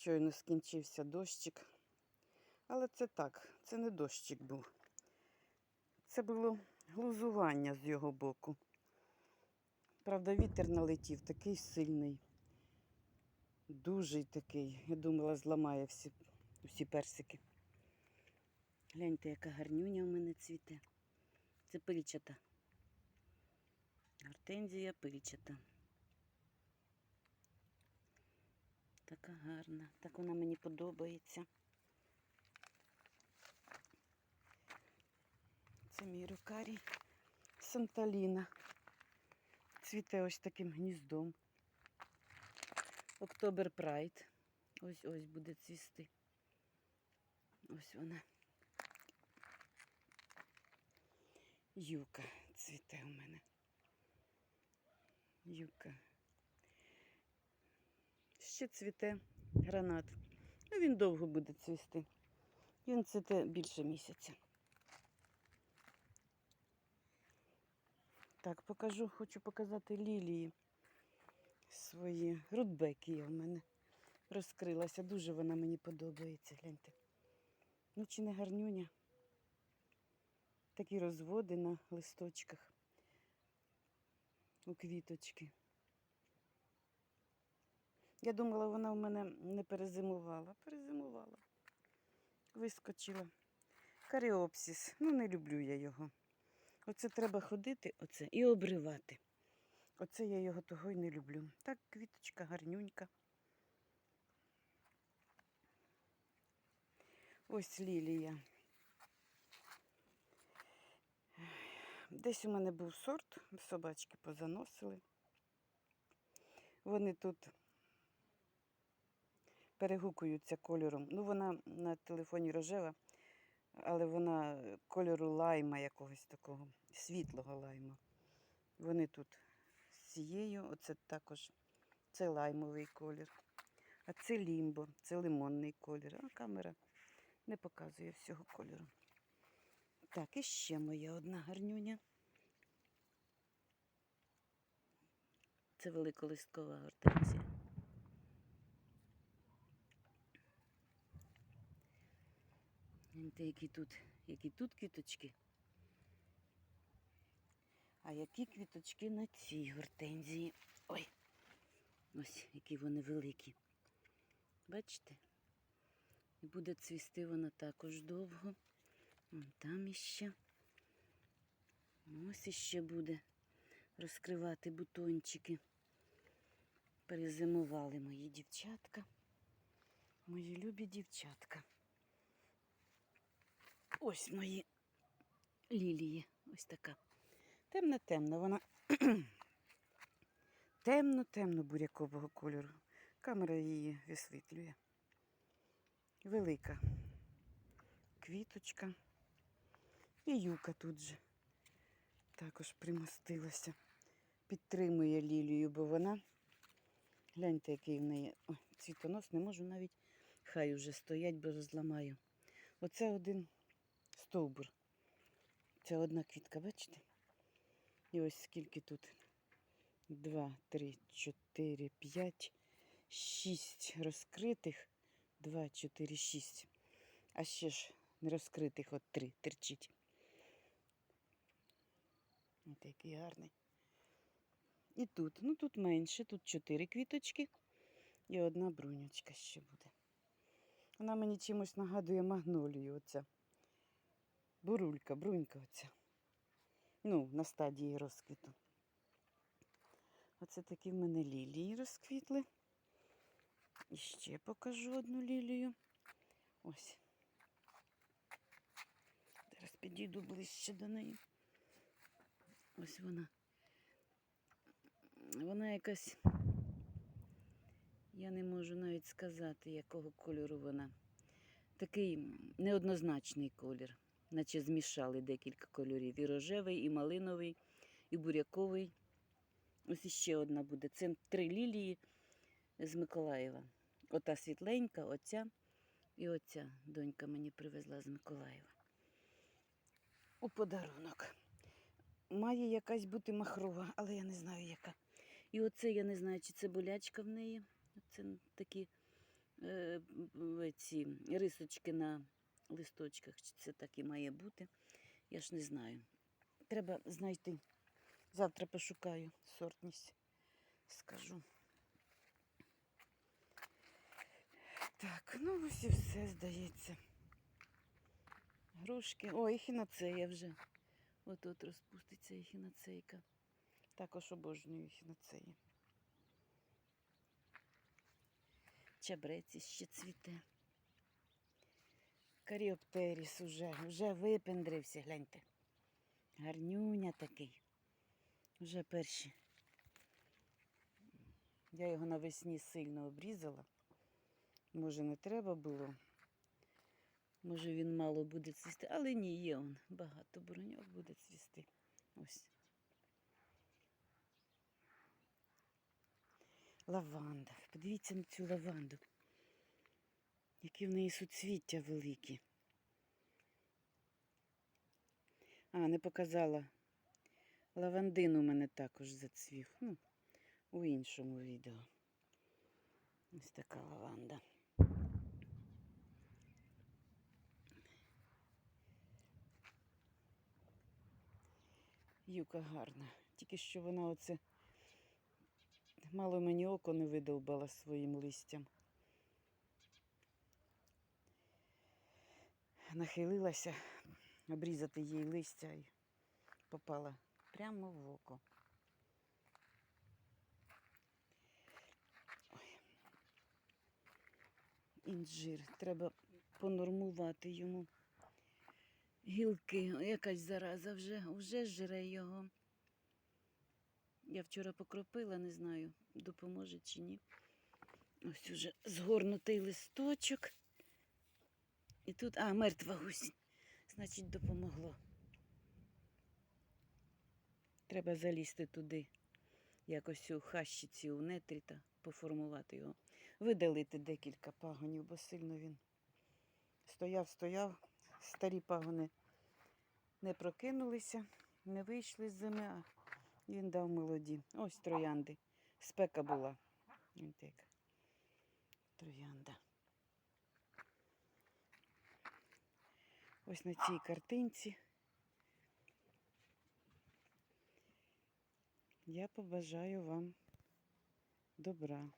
Щойно скінчився дощик. Але це так, це не дощик був. Це було глузування з його боку. Правда, вітер налетів такий сильний, дужий такий. Я думала, зламає всі, всі персики. Гляньте, яка гарнюня у мене цвіте. Це пильчата. Гортензія пильчата. Така гарна. Так вона мені подобається. Це мій рукарій Санталіна. Цвіте ось таким гніздом. Октобер Прайд. Ось ось буде цвісти. Ось вона. Юка цвіте у мене. Юка. Ще цвіте гранат. Ну, він довго буде цвісти. Він цвіте більше місяця. Так, покажу, хочу показати лілії свої. Рудбекія в мене розкрилася. Дуже вона мені подобається. Гляньте. Ну, чи не гарнюня? Такі розводи на листочках у квіточки. Я думала, вона в мене не перезимувала. Перезимувала. Вискочила. Каріопсіс. Ну, не люблю я його. Оце треба ходити, оце, і обривати. Оце я його того й не люблю. Так, квіточка гарнюнька. Ось лілія. Десь у мене був сорт, собачки позаносили. Вони тут перегукуються кольором. Ну, вона на телефоні рожева, але вона кольору лайма якогось такого, світлого лайма. Вони тут з цією, оце також це лаймовий колір. А це лімбо, це лимонний колір. А камера не показує всього кольору. Так, і ще моя одна гарнюня. Це великолисткова гортензія. Гляньте, які тут, які тут квіточки. А які квіточки на цій гортензії. Ой, ось які вони великі. Бачите? І буде цвісти вона також довго. Вон там іще. Ось іще буде розкривати бутончики. Перезимували мої дівчатка. Мої любі дівчатка. Ось мої лілії. Ось така. Темно-темно вона. Темно-темно бурякового кольору. Камера її висвітлює. Велика квіточка. І юка тут же також примостилася. Підтримує лілію, бо вона, гляньте, який в неї цвітонос, не можу навіть, хай уже стоять, бо розламаю. Оце один стовбур. Це одна квітка, бачите? І ось скільки тут. Два, три, чотири, п'ять, шість розкритих. Два, чотири, шість. А ще ж не розкритих от три терчить. Ось який гарний. І тут, ну тут менше, тут чотири квіточки і одна брунючка ще буде. Вона мені чимось нагадує магнолію оця. Бурулька, брунька оця. Ну, на стадії розквіту. Оце такі в мене лілії розквітли. І ще покажу одну лілію. Ось. Зараз підійду ближче до неї. Ось вона. Вона якась, я не можу навіть сказати, якого кольору вона. Такий неоднозначний колір, наче змішали декілька кольорів. І рожевий, і малиновий, і буряковий. Ось іще одна буде. Це три лілії з Миколаєва. Ота світленька, оця і оця донька мені привезла з Миколаєва. У подарунок. Має якась бути махрова, але я не знаю яка. І оце я не знаю, чи це болячка в неї. Це такі е, ці рисочки на листочках. Чи це так і має бути? Я ж не знаю. Треба знайти. Завтра пошукаю сортність. Скажу. Так, ну ось і все здається. Грушки. О, ехінацея вже. От от розпуститься ехінацейка. Також обожнюю ехінацеї. Чабрець ще цвіте. Каріоптеріс уже, вже випендрився, гляньте. Гарнюня такий. Вже перші. Я його навесні сильно обрізала. Може, не треба було. Може, він мало буде цвісти, але ні, є он. Багато броньок буде цвісти. Ось. Лаванда. Подивіться на цю лаванду. Які в неї суцвіття великі. А, не показала. Лавандин у мене також зацвів. Ну, у іншому відео. Ось така лаванда. Юка гарна. Тільки що вона оце мало мені око не видовбала своїм листям. Нахилилася обрізати їй листя і попала прямо в око. Інжир. Треба понормувати йому. Гілки, якась зараза вже, вже жре його. Я вчора покропила, не знаю, допоможе чи ні. Ось уже згорнутий листочок. І тут, а, мертва гусінь. Значить, допомогло. Треба залізти туди, якось у хащиці, у нетрі та поформувати його. Видалити декілька пагонів, бо сильно він стояв, стояв. Старі пагони не прокинулися, не вийшли з зими, а він дав молоді. Ось троянди. Спека була. Троянда. Ось на цій картинці. Я побажаю вам добра.